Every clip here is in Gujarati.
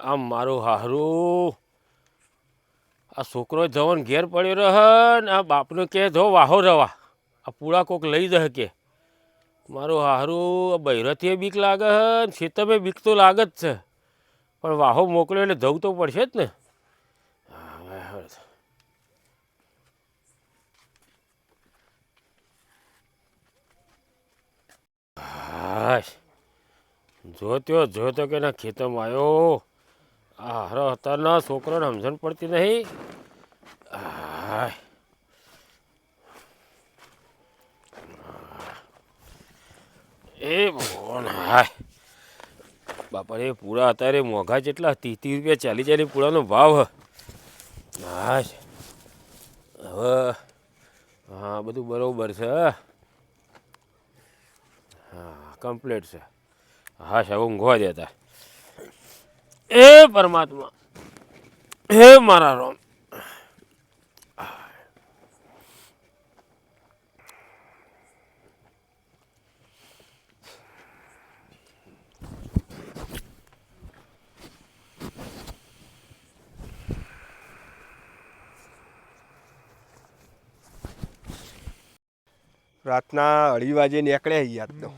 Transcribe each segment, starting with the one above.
આમ મારું હારું આ છોકરો જવાન ઘેર પડ્યો રહે ને આ બાપનો કે જો, વાહો રવા. આ પૂળા કોક લઈ જહ કે. મારું હારું આ બૈરથીએ બીક લાગે હે ને ખેતમે બીક તો લાગે જ છે. પણ વાહો મોકલ્યો એટલે જવું તો પડશે જ ને. હા હવે. જોતો કે ના ખેતરમાં આવ્યો હરો અત્યારના છોકરાને સમજણ પડતી નહીં. એ ભગવાન, હાય. બાપા એ પૂરા અત્યારે મોંઘા જેટલા ત્રીસ ત્રીસ રૂપિયા ચાલી ચાલી પૂરાનો ભાવ હ. હવે, હા, બધું બરાબર છે, હા. કમ્પ્લીટ છે. હા, સાહેબ, ઊંઘવા દેતા. એ પરમાત્મા, હે મારા રોમ. રાતના અઢી વાગે નીકળ્યા યાદ તો.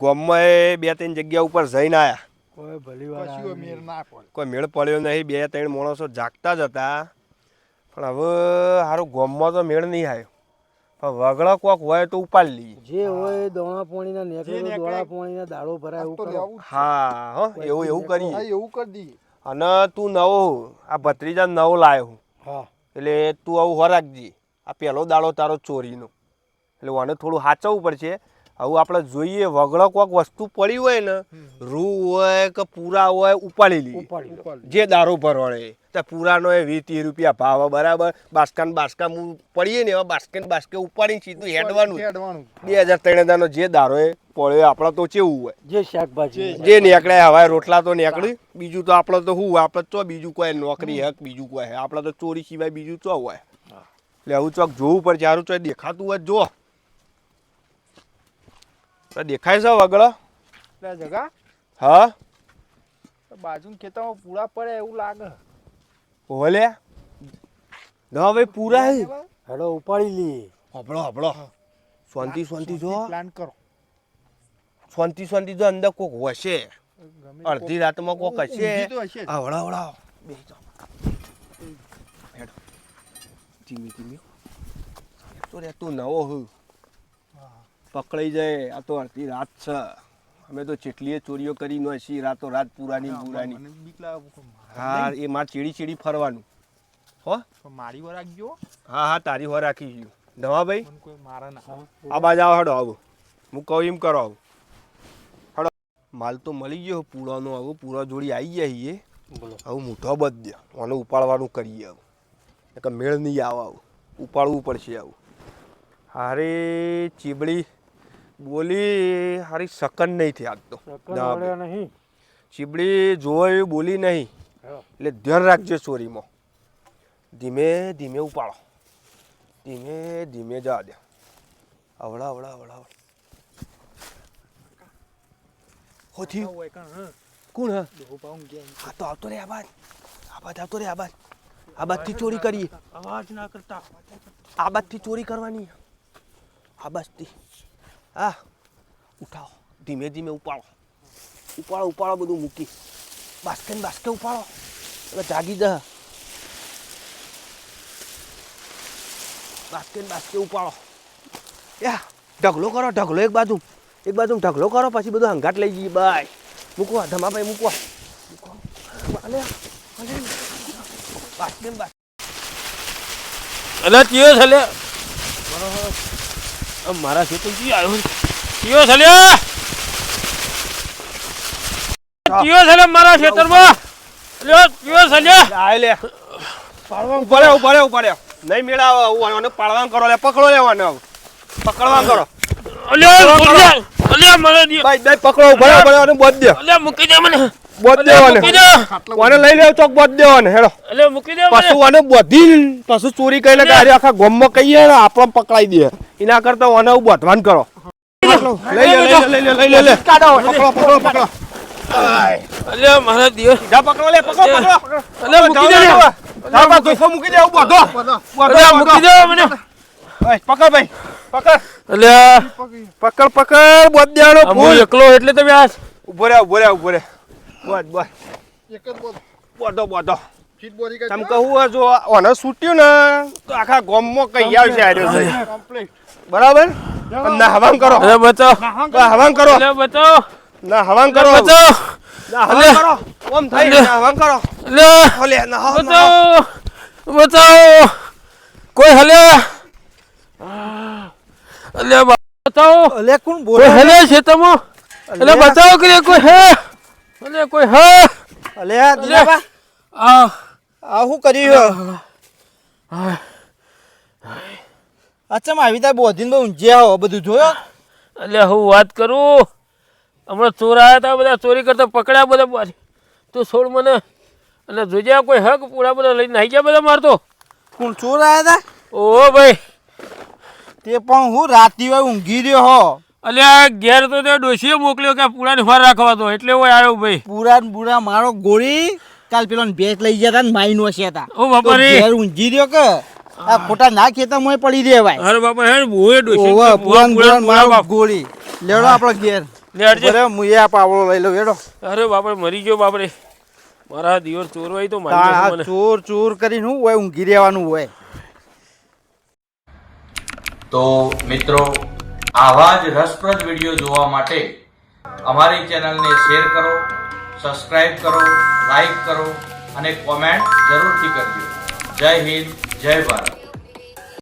ગામમાં બે ત્રણ જગ્યા ઉપર જઈને આયા. કોઈ ભલી વાર કશું મેર ના પડે. કોઈ મેળ પડ્યો નહીં બે ત્રણ માણસો જાગતા જ હતા. પણ હવે સારું ગોમમાં તો મેળ નહીં આવ્યો. પણ વગડા કોક હોય તો ઉપાડી લઈએ. જે હોય દોણા પોણીના નેકળે. દોણા પોણીના દાડો ભરાય એવું કરો. હા હો એવું એવું કરીએ. એવું કરી દઈએ. અને તું નવો આ ભત્રીજા નવો લાયો હું. હા. એટલે તું આવું હો રાખજે આ પહેલો દાડો તારો ચોરીનો. એટલે આને થોડું સાચવવું પડશે. હવે આપણે જોઈએ વગડો કોક વસ્તુ પડી હોય ને રૂ હોય કે પૂરા હોય ઉપાડી લો. જે દારૂ ભરવાડે. તો પૂરાનો એ વીસ ત્રીસ રૂપિયા ભાવ બરાબર. બાસ્કાન બાસ્કા હું પડીએ ને એવા બાસ્કેન બાસ્કે ઉપાડીને સીધું હેડવાનું. હેડવાનું. બે હજાર ત્રણ હજારનો જે દારો એ પડ્યો આપણા તો ચેવું હોય. જે શાકભાજી જે નીકળે હવે રોટલા તો નીકળી. બીજું તો આપણે તો શું આપણે તો બીજું કોઈ નોકરી હક બીજું કોઈ હે આપણે તો ચોરી સિવાય બીજું ચો હોય. એટલે આવું ચોક જોવું પડે ચારું ચોક દેખાતું હોય જો. દેખાય છે વગળ? જગા. હા? બાજુ ખેતરમાં પૂરા પડે એવું લાગે. ઓલે? ના ભાઈ પૂરા હે? હેડો ઉપાડી લી. હપડો હપડો શાંતિ શાંતિ જો. પ્લાન કરો. શાંતિ શાંતિ જો અંદર કોક હશે. અડધી રાતમાં કોક હશે. આ વળા વળા બે જાઓ. હેડો. ધીમે ધીમે. તો રે તું નવો હું. પકડાઈ જાય આ તો અડધી રાત છે. અમે તો ચેટલીએ ચોરીઓ કરી નો છીએ રાતો રાત પુરાની પુરાની. હા એ માર ચીડી ચીડી ફરવાનું. હો? મારી વાર રાખજો. હા હા તારી હો રાખી ગયું નવા ભાઈ? મને કોઈ મારે ના આ બાજુ આવો હડો આવો. હું કહું એમ કરો આવું. હડો. માલ તો મળી ગયો પૂરાનો આવો પૂરા જોડી આવી ગયા છીએ. બોલો. આવું મોટો બધ આને ઉપાડવાનું કરીએ આવું. એટલે મેળ નહીં આવે આવું. ઉપાડવું પડશે આવું. હારે ચીબડી. બોલી હારી સકન નહીં થયા તો. નહીં. ચીબડી જોવા એવી બોલી નહીં. એટલે ધ્યાન રાખજો ચોરીમાં. ધીમે ધીમે ઉપાડો. ધીમે ધીમે જવા દે. અવળા અવળા અવળા હોથી. કોણ હા? હા તો આવતો રે આબાદ આબાદ આવતો રે આબાદ આબાદથી ચોરી કરીએ. અવાજ ના કરતા. આબાદથી ચોરી કરવાની. આબાદથી હા ઉઠાવો ધીમે ધીમે ઉપાડો. ઉપાડો ઉપાડો બધું મૂકી. બાસ્કે ને બાસ્કે ઉપાડો. હવે જાગી દે બાસ્કે ને બાસ્કે ઉપાડો. યા ઢગલો કરો ઢગલો એક બાજુ. એક બાજુ ઢગલો કરો પછી બધું હંગાટ લઈ જઈએ. બાય. મૂકવા ધમાભાઈ મૂકવા. મૂકવા. અલે અલે બાસ્કે ને બાસ્કે અરે ચિયો છે લે આ મારા ખેતર જી આવ્યો લે ચિયો છે લે મારા ખેતરમાં લ્યો ચિયો છે આય લે. ઉપાડે ઉપાડે ઉપાડે નહીં મેળાવ હું પાડવાનું કરો લે પકડો લેવાનો. પકડવાનું કરો. અલ્યા અલ્યા મને દે. ભાઈ દે પકડો ઉપાડે ઉપાડે અને બોધ દે. અલ્યા મૂકી દે મને. બોધ દેવાને. મૂકી લઈ લેવ ચોક બોધ દેવાને હેડો. અલ્યા મૂકી દે પાછું આને બોધી પાછું ચોરી કરીને ગાડી આખા ગોમમાં કહીએ ને આપણે પકડાઈ દે. એના કરતા આને બોધવાન કરો. લઈ લે. લઈ લે લઈ લે લે લઈ પકડો પકડો પકડો અલ્યા મારા દિવસ. જા પકડો લે પકડો પકડો. અલ્યા મૂકી દે. જા મૂકી દે ઊભો ધો મૂકી દે. મને. પકડ ભાઈ પકડ. અલ્યા. પકડ પકડ આ હું એકલો એટલે તમે આ ઊભો રે ઊભો રે ઊભો રે બોલ બોલ. એક જ બોલ. બોધો બોધો. તમે કહું જો ઓને છૂટ્યું ને તો આખા ગોમમાં કઈ આવશે આર્યો છે બરાબર? ના હવાન કરો. અરે બચો. ના હવાન કરો. અરે બચો. ના હવાન કરો. બચો. ના હવાન કરો. ઓમ થઈ. ના હવાન કરો. લે ઓલે ના હવાન બચો. બચાવ બચાવ કોઈ હલે? અલે બચાવ અલે કોણ બોલે? હલે છે તમો? અલે બચાવ કરે કોઈ હે? અલ્યા કોઈ હ? અલે દિલાબા, આ. આ શું કર્યું અચ્છા આવી રીતે બોધીને બહુ ઊંઝ્યા હો બધું જોયો? એટલે હું વાત કરું? હમણાં ચોર આવ્યા હતા બધા ચોરી કરતા પકડ્યા બધા પાછી તું છોડ મને. અને જોજે કોઈ હક? પૂરા બધા લઈને આવી ગયા બધા મારતો કોણ ચોર આવ્યા હતા ઓ ભાઈ. તે પણ હું રાતી હોય ઊંઘી રહ્યો હો. અલ્યા ઘેર તો તે ડોશીએ મોકલ્યો કે પૂરાને ફર રાખવા તો એટલે હું આવ્યો ભાઈ. પૂરા પુરા મારો ગોળી કાલ પેલો ભેંસ લઈ ગયા હતા ને માઈ નો છે હતા ઓ બાપા રે ઘેર ઊંઘી રહ્યો કે આ ખોટા ના ખેતા મોય પડી રહેવાય. અરે બાપા હે ભૂએ ડોશી. ઓવે પૂરા ને મારો બાપ. ગોળી. લેડો આપણો ઘેર. લેડજે અરે બરે મુએ આ પાવળો લઈ લો વેડો અરે બાપરે મરી ગયો બાપરે. મારા દિવસ ચોર હોય તો મારી ચોર ચોર કરીને હું હોય ઊંઘી રહેવાનું હોય. તો મિત્રો આવા જ રસપ્રદ વીડિયો જોવા માટે અમારી ચેનલને શેર કરો, સબસ્ક્રાઇબ કરો લાઈક કરો અને કોમેન્ટ જરૂરથી કરજો. જય હિન્દ, જય ભારત.